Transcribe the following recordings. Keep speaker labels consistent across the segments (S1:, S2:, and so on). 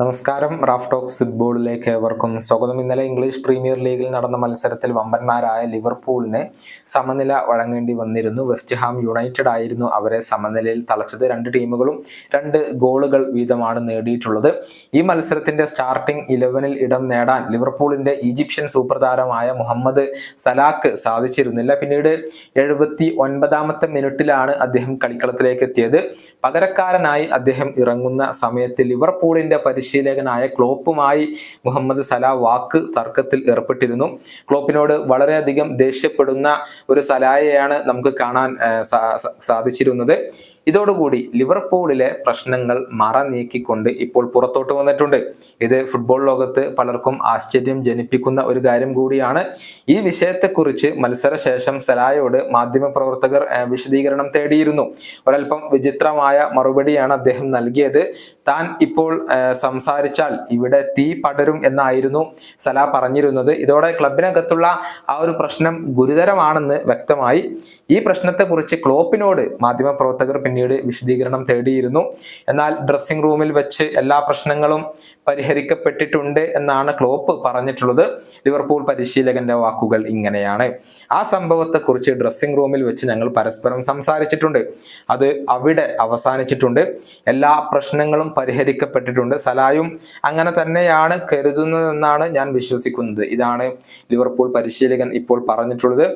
S1: നമസ്കാരം Raf talks ഫുട്ബോളിലേക്ക് ഏവർക്കും സ്വാഗതം. ഇന്നലെ ഇംഗ്ലീഷ് പ്രീമിയർ ലീഗിൽ നടന്ന മത്സരത്തിൽ വമ്പന്മാരായ ലിവർപൂളിനെ സമനില വഴങ്ങേണ്ടി വന്നിരുന്നു. വെസ്റ്റ് ഹാം യുണൈറ്റഡ് ആയിരുന്നു അവരെ സമനിലയിൽ തളച്ചത്. രണ്ട് ടീമുകളും രണ്ട് ഗോളുകൾ വീതമാണ് നേടിയിട്ടുള്ളത്. ഈ മത്സരത്തിന്റെ സ്റ്റാർട്ടിംഗ് ഇലവനിൽ ഇടം നേടാൻ ലിവർപൂളിന്റെ ഈജിപ്ഷ്യൻ സൂപ്പർ താരമായ മുഹമ്മദ് സലാക്ക് സാധിച്ചിരുന്നില്ല. പിന്നീട് എഴുപത്തി ഒൻപതാമത്തെ മിനിറ്റിലാണ് അദ്ദേഹം കളിക്കളത്തിലേക്ക് എത്തിയത്. പകരക്കാരനായി അദ്ദേഹം ഇറങ്ങുന്ന സമയത്ത് ലിവർപൂളിന്റെ പരിശീലകനായ ക്ലോപ്പുമായി മുഹമ്മദ് സലാ വാക്ക് തർക്കത്തിൽ ഏർപ്പെട്ടിരുന്നു. ക്ലോപ്പിനോട് വളരെയധികം ദേഷ്യപ്പെടുന്ന ഒരു സലായയാണ് നമുക്ക് കാണാൻ സാധിച്ചിരുന്നത്. ഇതോടുകൂടി ലിവർപൂളിലെ പ്രശ്നങ്ങൾ മറ നീക്കിക്കൊണ്ട് ഇപ്പോൾ പുറത്തോട്ട് വന്നിട്ടുണ്ട്. ഇത് ഫുട്ബോൾ ലോകത്ത് പലർക്കും ആശ്ചര്യം ജനിപ്പിക്കുന്ന ഒരു കാര്യം കൂടിയാണ്. ഈ വിഷയത്തെക്കുറിച്ച് മത്സരശേഷം സലായോട് മാധ്യമപ്രവർത്തകർ വിശദീകരണം തേടിയിരുന്നു. ഒരൽപ്പം വിചിത്രമായ മറുപടിയാണ് അദ്ദേഹം നൽകിയത്. താൻ ഇപ്പോൾ സംസാരിച്ചാൽ ഇവിടെ തീ പടരും എന്നായിരുന്നു സലാ പറഞ്ഞിരുന്നത്. ഇതോടെ ക്ലബിനകത്തുള്ള ആ ഒരു പ്രശ്നം ഗുരുതരമാണെന്ന് വ്യക്തമായി. ഈ പ്രശ്നത്തെക്കുറിച്ച് ക്ലോപ്പിനോട് മാധ്യമപ്രവർത്തകർ പിന്നീട് വിശദീകരണം തേടിയിരുന്നു. എന്നാൽ ഡ്രസ്സിംഗ് റൂമിൽ വെച്ച് എല്ലാ പ്രശ്നങ്ങളും പരിഹരിക്കപ്പെട്ടിട്ടുണ്ട് എന്നാണ് ക്ലോപ്പ് പറഞ്ഞിട്ടുള്ളത്. ലിവർപൂൾ പരിശീലകന്റെ വാക്കുകൾ ഇങ്ങനെയാണ്. ആ സംഭവത്തെക്കുറിച്ച് ഡ്രസ്സിംഗ് റൂമിൽ വെച്ച് ഞങ്ങൾ പരസ്പരം സംസാരിച്ചിട്ടുണ്ട്. അത് അവിടെ അവസാനിച്ചിട്ടുണ്ട്. എല്ലാ പ്രശ്നങ്ങളും പരിഹരിക്കപ്പെട്ടിട്ടുണ്ട്. സലായും അങ്ങനെ തന്നെയാണ് കരുതുന്നതെന്നാണ് ഞാൻ വിശ്വസിക്കുന്നത്. ഇതാണ് ലിവർപൂൾ പരിശീലകൻ ഇപ്പോൾ പറഞ്ഞിട്ടുള്ളത്.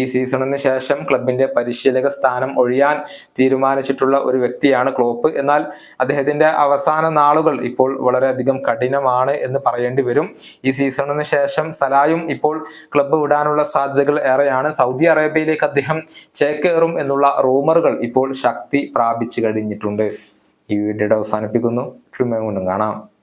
S1: ഈ സീസണിന് ശേഷം ക്ലബിന്റെ പരിശീലക സ്ഥാനം ഒഴിയാൻ തീരുമാനിച്ചിട്ടുള്ള ഒരു വ്യക്തിയാണ് ക്ലോപ്പ്. എന്നാൽ അദ്ദേഹത്തിന്റെ അവസാന നാളുകൾ ഇപ്പോൾ വളരെയധികം കഠിനമാണ് എന്ന് പറയേണ്ടി വരും. ഈ സീസണിന് ശേഷം സലായും ഇപ്പോൾ ക്ലബ്ബ് വിടാനുള്ള സാധ്യതകൾ ഏറെയാണ്. സൗദി അറേബ്യയിലേക്ക് അദ്ദേഹം ചേക്കേറും എന്നുള്ള റൂമറുകൾ ഇപ്പോൾ ശക്തി പ്രാപിച്ചു കഴിഞ്ഞിട്ടുണ്ട്. ഈ വീഡിയോയുടെ അവസാനിപ്പിക്കുന്നു. വീണ്ടും കാണാം.